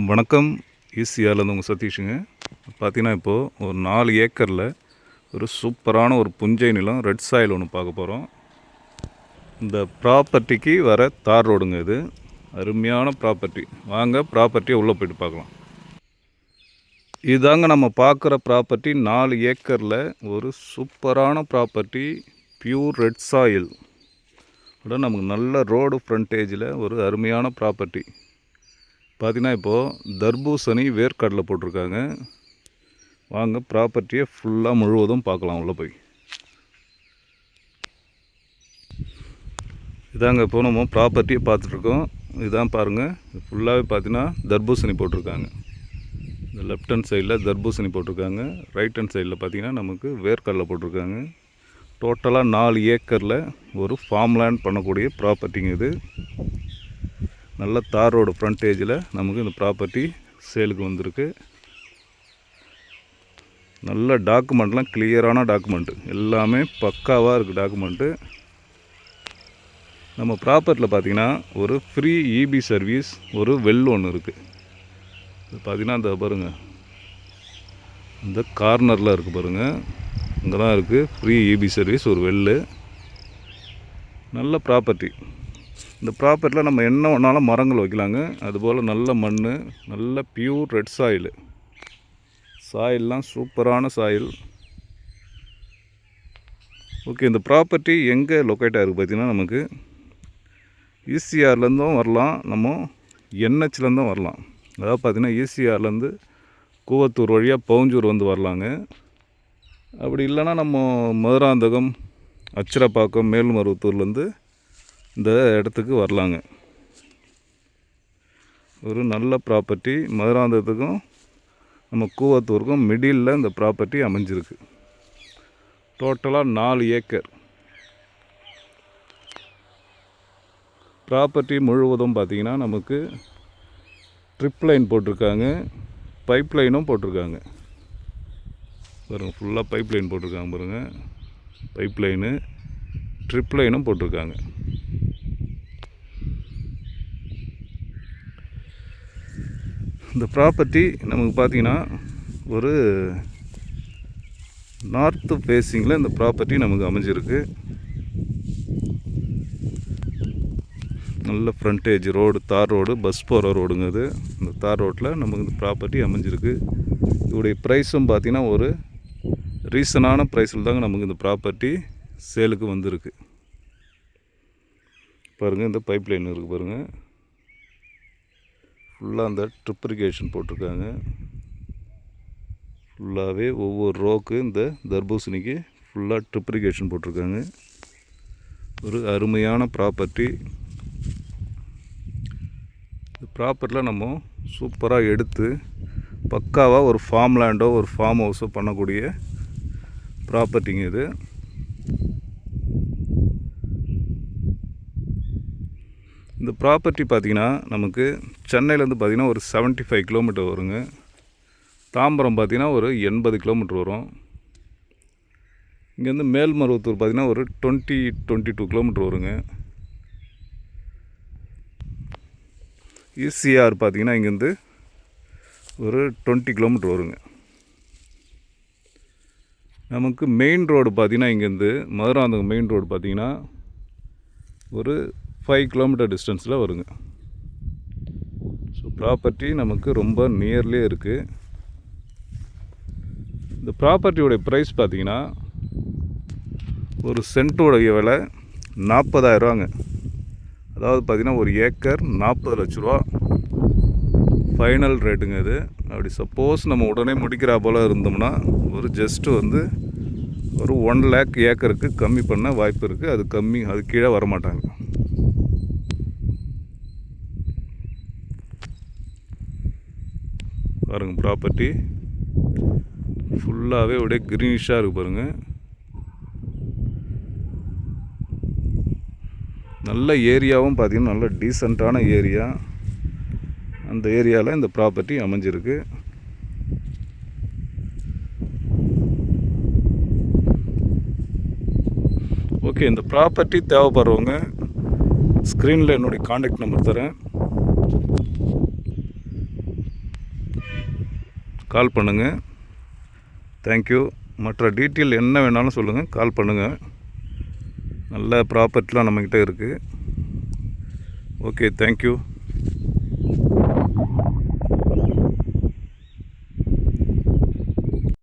வணக்கம். ஈஸியாலேருந்து உங்கள் சதீஷுங்க. பார்த்தீங்கன்னா இப்போது ஒரு நாலு ஏக்கரில் ஒரு சூப்பரான ஒரு புஞ்சை நிலம் ரெட் சாயில் ஒன்று பார்க்க போகிறோம் இந்த ப்ராப்பர்ட்டிக்கு வர தார் ரோடுங்க இது. அருமையான ப்ராப்பர்ட்டி வாங்க ப்ராப்பர்ட்டியை உள்ளே போய்ட்டு பார்க்கலாம். இதாங்க நம்ம பார்க்குற ப்ராப்பர்ட்டி நாலு ஏக்கரில் ஒரு சூப்பரான ப்ராப்பர்ட்டி பியூர் ரெட் சாயில் விட நமக்கு நல்ல ரோடு ஃப்ரண்டேஜில் ஒரு அருமையான ப்ராப்பர்ட்டி பார்த்தீங்கன்னா இப்போது தர்பூசணி வேர்க்கடலை போட்டிருக்காங்க. வாங்க ப்ராப்பர்ட்டியை ஃபுல்லாக முழுவதும் பார்க்கலாம் உள்ளே போய். இதாங்க இப்போ நம்ம ப்ராப்பர்ட்டியை பார்த்துட்ருக்கோம். இதான் பாருங்கள் ஃபுல்லாகவே பார்த்தீங்கன்னா தர்பூசணி போட்டிருக்காங்க. இந்த லெஃப்ட் ஹேண்ட் சைடில் தர்பூசணி போட்டிருக்காங்க. ரைட் ஹேண்ட் சைடில் பார்த்தீங்கன்னா நமக்கு வேர்க்கடலை போட்டிருக்காங்க. டோட்டலாக நாலு ஏக்கரில் ஒரு ஃபார்ம் லேண்ட் பண்ணக்கூடிய ப்ராப்பர்ட்டிங்க இது. நல்ல தார் ரோடு ஃப்ரண்டேஜில் நமக்கு இந்த ப்ராப்பர்ட்டி சேலுக்கு வந்திருக்கு. நல்ல டாக்குமெண்ட்லாம் கிளியரான டாக்குமெண்ட்டு எல்லாமே பக்காவாக இருக்குது டாக்குமெண்ட்டு நம்ம ப்ராப்பர்ட்டியில் பார்த்தீங்கன்னா ஒரு ஃப்ரீ இபி சர்வீஸ் ஒரு வெல் ஒன்று இருக்குது இது பார்த்தீங்கன்னா இந்த பாருங்கள் இந்த கார்னரில் இருக்குது பாருங்கள் இங்கே தான் இருக்குது ஃப்ரீ இபி சர்வீஸ் ஒரு வெல்லு நல்ல ப்ராப்பர்ட்டி இந்த ப்ராப்பர்ட்டியில் நம்ம என்ன வேணாலும் மரங்கள் வைக்கலாங்க. அதுபோல் நல்ல மண் நல்ல பியூர் ரெட் சாயில் சாயில்லாம் சூப்பரான சாயில் ஓகே இந்த ப்ராப்பர்ட்டி எங்கே லொக்கேட் ஆகிருக்கு பார்த்தீங்கன்னா நமக்கு ஈசிஆர்லேருந்தும் வரலாம். நம்ம என்ஹெச்லேருந்தும் வரலாம். அதாவது பார்த்தீங்கன்னா ஈசிஆர்லேருந்து கூவத்தூர் வழியாக பவுஞ்சூர் வந்து வரலாங்க. அப்படி இல்லைன்னா நம்ம மதுராந்தகம் அச்சிரப்பாக்கம் மேல்மருவத்தூர்லேருந்து இந்த இடத்துக்கு வரலாங்க. ஒரு நல்ல ப்ராப்பர்ட்டி மதுராந்தகத்துக்கும் நம்ம கூவத்தூருக்கும் மிடில் இந்த ப்ராப்பர்ட்டி அமைஞ்சிருக்கு. டோட்டலாக நாலு ஏக்கர். ப்ராப்பர்ட்டி முழுவதும் பார்த்திங்கன்னா நமக்கு ட்ரிப் லைன் போட்டிருக்காங்க பைப் லைனும் போட்டிருக்காங்க. பாருங்கள் ஃபுல்லாக பைப் லைன் போட்டிருக்காங்க பாருங்கள் பைப் லைனு ட்ரிப் லைனும் போட்டிருக்காங்க. இந்த ப்ராப்பர்ட்டி நமக்கு பார்த்தீங்கன்னா ஒரு நார்த்து ஃபேஸிங்கில் இந்த ப்ராப்பர்ட்டி நமக்கு அமைஞ்சிருக்கு. நல்ல ஃப்ரண்டேஜ் ரோடு தார் ரோடு பஸ் போகிற ரோடுங்க அது இந்த தார் ரோட்டில் நமக்கு இந்த ப்ராப்பர்ட்டி அமைஞ்சிருக்கு. இதோடைய ப்ரைஸும் பார்த்தீங்கன்னா ஒரு ரீசனான ப்ரைஸில் தாங்க நமக்கு இந்த ப்ராப்பர்ட்டி சேலுக்கு வந்திருக்கு. பாருங்கள் இந்த பைப் லைன் இருக்குது பாருங்கள் ஃபுல்லாக அந்த ட்ரிப்ரிகேஷன் போட்டிருக்காங்க. ஃபுல்லாகவே ஒவ்வொரு ரோக்கு இந்த தர்பூசணிக்கு ஃபுல்லாக ட்ரிப்ரிகேஷன் போட்டிருக்காங்க. ஒரு அருமையான ப்ராப்பர்ட்டி. இந்த ப்ராப்பர்ட்டியில் நம்ம சூப்பராக எடுத்து பக்காவாக ஒரு ஃபார்ம் லேண்டோ ஒரு ஃபார்ம் ஹவுஸோ பண்ணக்கூடிய ப்ராப்பர்ட்டிங்க இது. இந்த ப்ராப்பர்ட்டி பார்த்திங்கன்னா நமக்கு சென்னையிலேருந்து பார்த்திங்கன்னா ஒரு 75 ஃபைவ் கிலோமீட்டர் வருங்க. தாம்பரம் பார்த்திங்கன்னா ஒரு எண்பது கிலோமீட்டர் வரும். இங்கேருந்து மேல்மருவத்தூர் பார்த்திங்கன்னா ஒரு டுவெண்ட்டி டுவெண்ட்டி டூ கிலோமீட்டர் வருங்க இசிஆர் பார்த்திங்கன்னா இங்கேருந்து ஒரு டுவெண்ட்டி கிலோமீட்டர் வருங்க. நமக்கு மெயின் ரோடு பார்த்திங்கன்னா இங்கேருந்து மதுராந்தகம் மெயின் ரோடு பார்த்திங்கன்னா ஒரு ஃபைவ் கிலோமீட்டர் டிஸ்டன்ஸில் வருங்க. ஸோ ப்ராப்பர்ட்டி நமக்கு ரொம்ப நியர்லேயே இருக்குது இந்த ப்ராப்பர்ட்டியோடைய ப்ரைஸ் பார்த்திங்கன்னா ஒரு சென்ட்டோடைய விலை நாற்பதாயிரரூவாங்க அதாவது பார்த்திங்கன்னா ஒரு ஏக்கர் நாற்பது லட்ச ரூபா. ஃபைனல் ரேட்டுங்க இது. அப்படி சப்போஸ் நம்ம உடனே முடிக்கிறா போல் இருந்தோம்னா ஒரு ஜஸ்ட்டு வந்து ஒரு ஒன் லேக் ஏக்கருக்கு கம்மி பண்ண வாய்ப்பு இருக்குது அது கம்மி அது கீழே வரமாட்டாங்க. பாருங்கள் ப்ராப்பர்ட்டி ஃபுல்லாகவே அப்படியே க்ரீனிஷாக இருக்குது பாருங்கள் நல்ல ஏரியாவும் பார்த்திங்கன்னா நல்ல டீசெண்டான ஏரியா அந்த ஏரியாவில் இந்த ப்ராப்பர்ட்டி அமைஞ்சிருக்கு. ஓகே இந்த ப்ராப்பர்ட்டி தேவைப்படுறவங்க ஸ்க்ரீனில் என்னுடைய காண்டாக்ட் நம்பர் தரேன். கால் பண்ணுங்கள் தேங்க்யூ மற்ற டீட்டெயில் என்ன வேணாலும் சொல்லுங்கள் கால் பண்ணுங்கள் நல்ல ப்ராப்பர்ட்டிலாம் நம்மக்கிட்ட இருக்குது ஓகே தேங்க்யூ